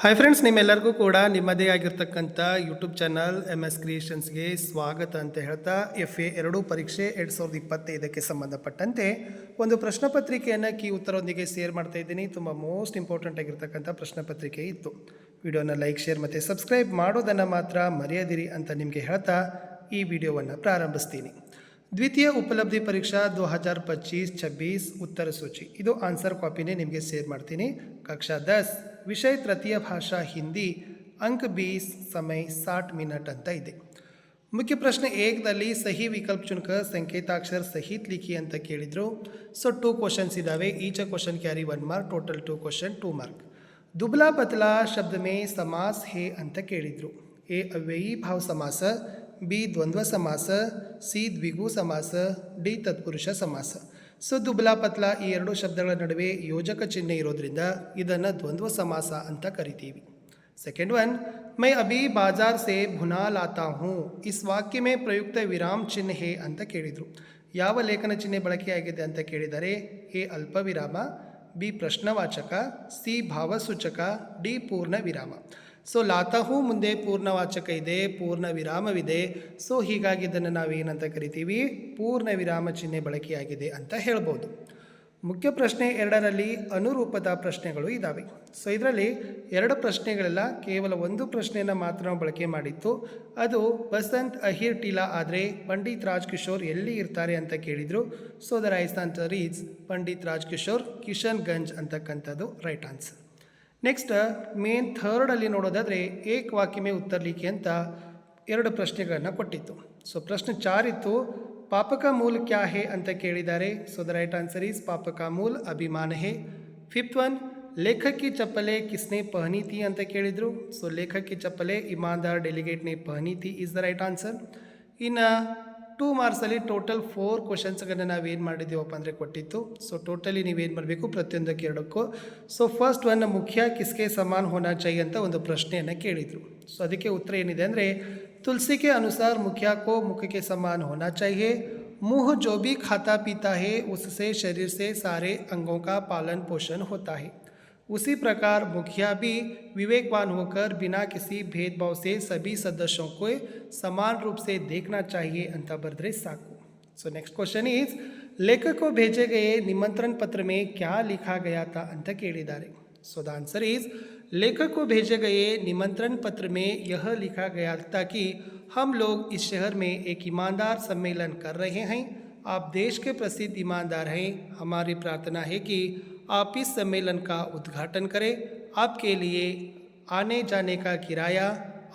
hi friends ನಿಮ್ಮೆಲ್ಲರಿಗೂ ಕೂಡ ನಿಮ್ಮದೇ ಆಗಿರ್ತಕ್ಕಂಥ ಯೂಟ್ಯೂಬ್ ಚಾನಲ್ ಎಮ್ ಎಸ್ ಕ್ರಿಯೇಷನ್ಸ್ಗೆ ಸ್ವಾಗತ ಅಂತ ಹೇಳ್ತಾ ಎಫ್ ಎ ಎರಡು ಪರೀಕ್ಷೆ ಎರಡು ಸಾವಿರದ ಇಪ್ಪತ್ತೈದಕ್ಕೆ ಸಂಬಂಧಪಟ್ಟಂತೆ ಒಂದು ಪ್ರಶ್ನೆ ಪತ್ರಿಕೆಯನ್ನು ಕೀ ಉತ್ತರೊಂದಿಗೆ ಶೇರ್ ಮಾಡ್ತಾ ಇದ್ದೀನಿ ತುಂಬ ಮೋಸ್ಟ್ ಇಂಪಾರ್ಟೆಂಟ್ ಆಗಿರ್ತಕ್ಕಂಥ ಪ್ರಶ್ನೆ ಪತ್ರಿಕೆ ಇತ್ತು ವಿಡಿಯೋನ ಲೈಕ್ ಶೇರ್ ಮತ್ತು ಸಬ್ಸ್ಕ್ರೈಬ್ ಮಾಡೋದನ್ನು ಮಾತ್ರ ಮರೆಯದಿರಿ ಅಂತ ನಿಮಗೆ ಹೇಳ್ತಾ ಈ ವಿಡಿಯೋವನ್ನು ಪ್ರಾರಂಭಿಸ್ತೀನಿ ದ್ವಿತೀಯ ಉಪಲಬ್ಧಿ ಪರೀಕ್ಷಾ ದು ಹಜಾರ್ ಪಚ್ಚೀಸ್ ಛಬ್ಬೀಸ್ ಉತ್ತರ ಸೂಚಿ ಇದು ಆನ್ಸರ್ ಕಾಪಿನೇ ನಿಮಗೆ ಶೇರ್ ಮಾಡ್ತೀನಿ ಕಕ್ಷಾ ದಸ್ ವಿಷಯ ತೃತೀಯ ಭಾಷಾ ಹಿಂದಿ ಅಂಕ ಬೀಸ್ ಸಮಯ ಸಾಠ್ ಮಿನಟ್ ಅಂತ ಇದೆ ಮುಖ್ಯ ಪ್ರಶ್ನೆ ಏಕದಲ್ಲಿ ಸಹಿ ವಿಕಲ್ಪ ಚುನಕ ಸಂಕೇತಾಕ್ಷರ ಸಹಿತ್ ಲಿಖಿ ಅಂತ ಕೇಳಿದರು ಸೊ ಟೂ ಕ್ವಶನ್ಸ್ ಇದ್ದಾವೆ each question carry one mark total two question two mark ದುಬ್ಲಾ ಬದಲಾ ಶಬ್ದ ಮೇ ಸಮಾಸ್ ಹೇ ಅಂತ ಕೇಳಿದರು ಎ ಅವ್ಯಯಿ ಭಾವ ಸಮಾಸ ಬಿ ದ್ವಂದ್ವ ಸಮಾಸ ಸಿ ದ್ವಿಗು ಸಮಾಸ ಡಿ ತತ್ಪುರುಷ ಸಮಾಸ ಸು ದುಬಲ ಪತ್ಲ ಈ ಎರಡು ಶಬ್ದಗಳ ನಡುವೆ ಯೋಜಕ ಚಿಹ್ನೆ ಇರೋದ್ರಿಂದ ಇದನ್ನು ದ್ವಂದ್ವ ಸಮಾಸ ಅಂತ ಕರಿತೀವಿ ಸೆಕೆಂಡ್ ಒನ್ ಮೈ ಅಭಿ ಬಾಜಾರ್ ಸೇ ಭುನಾ ಲಾತಾ ಹೂ ಇಸ್ ವಾಕ್ಯಮೇ ಪ್ರಯುಕ್ತ ವಿರಾಮ್ ಚಿಹ್ನೆ ಹೇ ಅಂತ ಕೇಳಿದರು ಯಾವ ಲೇಖನ ಚಿಹ್ನೆ ಬಳಕೆಯಾಗಿದೆ ಅಂತ ಕೇಳಿದರೆ ಎ ವಿರಾಮ ಬಿ ಪ್ರಶ್ನವಾಚಕ ಸಿ ಭಾವಸೂಚಕ ಡಿ ಪೂರ್ಣ ವಿರಾಮ ಸೊ ಲಾತಹೂ ಮುಂದೆ ಪೂರ್ಣವಾಚಕ ಇದೆ ಪೂರ್ಣ ವಿರಾಮವಿದೆ ಸೊ ಹೀಗಾಗಿ ಇದನ್ನು ನಾವೇನಂತ ಕರಿತೀವಿ ಪೂರ್ಣ ವಿರಾಮ ಚಿಹ್ನೆ ಬಳಕೆಯಾಗಿದೆ ಅಂತ ಹೇಳ್ಬೋದು ಮುಖ್ಯ ಪ್ರಶ್ನೆ ಎರಡರಲ್ಲಿ ಅನುರೂಪದ ಪ್ರಶ್ನೆಗಳು ಇದ್ದಾವೆ ಸೊ ಇದರಲ್ಲಿ ಎರಡು ಪ್ರಶ್ನೆಗಳೆಲ್ಲ ಕೇವಲ ಒಂದು ಪ್ರಶ್ನೆಯನ್ನು ಮಾತ್ರ ಬಳಕೆ ಮಾಡಿತ್ತು ಅದು ವಸಂತ್ ಅಹಿರ್ ಟೀಲಾ ಆದರೆ ಪಂಡಿತ್ ರಾಜ್ ಕಿಶೋರ್ ಎಲ್ಲಿ ಇರ್ತಾರೆ ಅಂತ ಕೇಳಿದರು so the right answer is Pandit Raj Kishore Ganj ಅಂತಕ್ಕಂಥದ್ದು ರೈಟ್ ಆನ್ಸರ್ ನೆಕ್ಸ್ಟ್ ಮೇನ್ ಥರ್ಡಲ್ಲಿ ನೋಡೋದಾದರೆ ಏಕವಾಕ್ಯಮೇ ಉತ್ತರಲಿಕ್ಕೆ ಅಂತ ಎರಡು ಪ್ರಶ್ನೆಗಳನ್ನು ಕೊಟ್ಟಿತ್ತು ಸೊ ಪ್ರಶ್ನೆ ಚಾರಿತ್ತು ಪಾಪಕ ಮೂಲ ಕ್ಯಾ ಹೇ ಅಂತ ಕೇಳಿದ್ದಾರೆ so the right answer is ಪಾಪಕ ಮೂಲ್ ಅಭಿಮಾನ ಹೇ ಫಿಫ್ತ್ ಒನ್ ಲೇಖಕಿ ಚಪ್ಪಲೆ ಕಿಸ್ನೇ ಪಹನೀತಿ ಅಂತ ಕೇಳಿದರು ಸೊ ಲೇಖಕಿ ಚಪ್ಪಲೆ ಇಮಾನ್ದಾರ್ ನೇ ಪಹನೀತಿ ಈಸ್ ದ ರೈಟ್ ಆನ್ಸರ್ ಇನ್ನು 2 ಮಾರ್ಸಲಿ ಟೋಟಲ್ 4 ಕ್ವೆಶ್ಚನ್ಸ್ ಗಣನೆ ನಾವು ಏನು ಮಾಡಿದೀವಪ್ಪ ಅಂದ್ರೆ ಕೊಟ್ಟಿತ್ತು ಸೋ ಟೋಟಲಿ ನೀವು ಏನು ಮಾಡಬೇಕು ಪ್ರತಿಯೊಂದಕ್ಕೆ ಎರಡಕ್ಕೂ ಸೋ ಫಸ್ಟ್ ಒನ್ ಮುಖ್ಯ किसके समान होना चाहिए ಅಂತ ಒಂದು ಪ್ರಶ್ನೆಯನ್ನ ಕೇಳಿದ್ರು ಸೋ ಅದಕ್ಕೆ ಉತ್ತರ ಏನಿದೆ ಅಂದ್ರೆ ತುಳಸಿಕ್ಕೆ अनुसार ಮುಖ್ಯ کو موکھ کے සමාನ ہونا چاہیے منہ ਜੋ بھی खाता पीता है उससे शरीर से सारे अंगों का पालन पोषण होता है उसी प्रकार मुखिया भी विवेकवान होकर बिना किसी भेदभाव से सभी सदस्यों को समान रूप से देखना चाहिए अंतर्भद्र को सो नेक्स्ट क्वेश्चन इज लेखक को भेजे गए निमंत्रण पत्र में क्या लिखा गया था अंत केड़ेदारे सो द आंसर इज लेखक को भेजे गए निमंत्रण पत्र में यह लिखा गया था कि हम लोग इस शहर में एक ईमानदार सम्मेलन कर रहे हैं आप देश के प्रसिद्ध ईमानदार हैं हमारी प्रार्थना है कि आप इस सम्मेलन का उद्घाटन करें आपके लिए आने जाने का किराया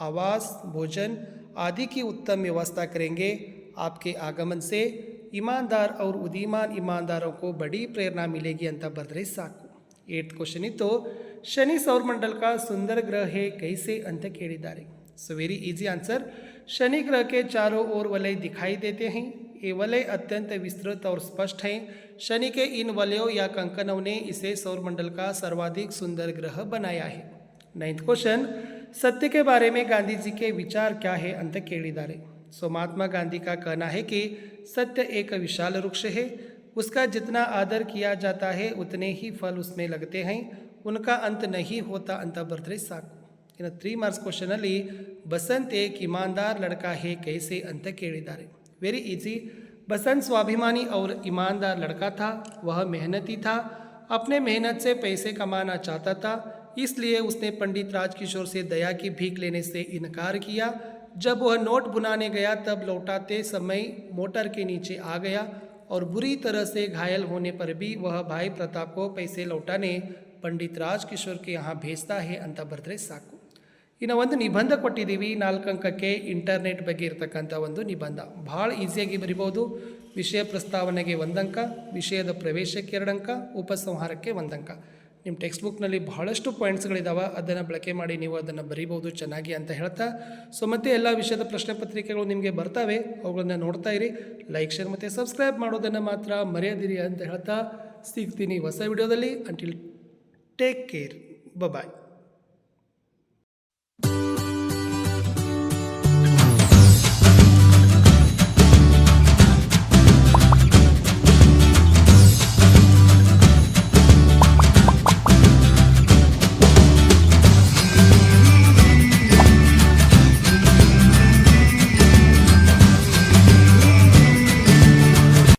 आवास भोजन आदि की उत्तम व्यवस्था करेंगे आपके आगमन से ईमानदार और उदीमान ईमानदारों को बड़ी प्रेरणा मिलेगी अंत बद्रे साकू एट्थ क्वेश्चन तो ಶನಿ ಸೌರಮಂಡಲಕ ಸುಂದರ ಗ್ರಹ ಹೇ ಕೈಸೆ ಅಂತ ಕೇಳಿದ್ದಾರೆ सो वेरी इजी आंसर शनि ग्रह के चारों ओर वलय दिखाई देते हैं ये वलय अत्यंत विस्तृत और स्पष्ट हैं शनि के इन वलयों या कंकनों ने इसे सौरमंडल का सर्वाधिक सुंदर ग्रह बनाया है नाइन्थ क्वेश्चन सत्य के बारे में गांधी जी के विचार क्या है अंत केड़ीदारे सो महात्मा गांधी का कहना है कि सत्य एक विशाल वृक्ष है उसका जितना आदर किया जाता है उतने ही फल उसमें लगते हैं उनका अंत नहीं होता अंत बर्तरे साकू थ्री मार्क्स क्वेश्चन अली बसंत एक ईमानदार लड़का है कैसे अंत केड़ीदारे वेरी इजी बसंत स्वाभिमानी और ईमानदार लड़का था वह मेहनती था अपने मेहनत से पैसे कमाना चाहता था इसलिए उसने पंडित राजकिशोर से दया की भीख लेने से इनकार किया जब वह नोट बुनाने गया तब लौटाते समय मोटर के नीचे आ गया और बुरी तरह से घायल होने पर भी वह भाई प्रताप को पैसे लौटाने पंडित राज किशोर के यहाँ भेजता है अंतभद्रे साको ಇನ್ನು ಒಂದು ನಿಬಂಧ ಕೊಟ್ಟಿದ್ದೀವಿ ನಾಲ್ಕು ಅಂಕಕ್ಕೆ ಇಂಟರ್ನೆಟ್ ಬಗ್ಗೆ ಇರತಕ್ಕಂಥ ಒಂದು ನಿಬಂಧ ಭಾಳ ಈಸಿಯಾಗಿ ಬರಿಬೋದು ವಿಷಯ ಪ್ರಸ್ತಾವನೆಗೆ ಒಂದಂಕ ವಿಷಯದ ಪ್ರವೇಶಕ್ಕೆ ಎರಡು ಅಂಕ ಉಪಸಂಹಾರಕ್ಕೆ ಒಂದಂಕ ನಿಮ್ಮ ಟೆಕ್ಸ್ಟ್ ಬುಕ್ನಲ್ಲಿ ಬಹಳಷ್ಟು ಪಾಯಿಂಟ್ಸ್ಗಳಿದ್ದಾವೆ ಅದನ್ನು ಬಳಕೆ ಮಾಡಿ ನೀವು ಅದನ್ನು ಬರಿಬೋದು ಚೆನ್ನಾಗಿ ಅಂತ ಹೇಳ್ತಾ ಸೊ ಮತ್ತೆ ಎಲ್ಲ ವಿಷಯದ ಪ್ರಶ್ನೆ ಪತ್ರಿಕೆಗಳು ನಿಮಗೆ ಬರ್ತಾವೆ ಅವುಗಳನ್ನು ನೋಡ್ತಾ ಇರಿ ಲೈಕ್ ಶೇರ್ ಮತ್ತು ಸಬ್ಸ್ಕ್ರೈಬ್ ಮಾಡೋದನ್ನು ಮಾತ್ರ ಮರೆಯದಿರಿ ಅಂತ ಹೇಳ್ತಾ ಸಿಗ್ತೀನಿ ಹೊಸ ವಿಡಿಯೋದಲ್ಲಿ ಅಂಟಿಲ್ ಟೇಕ್ ಕೇರ್ ಬಾಯ್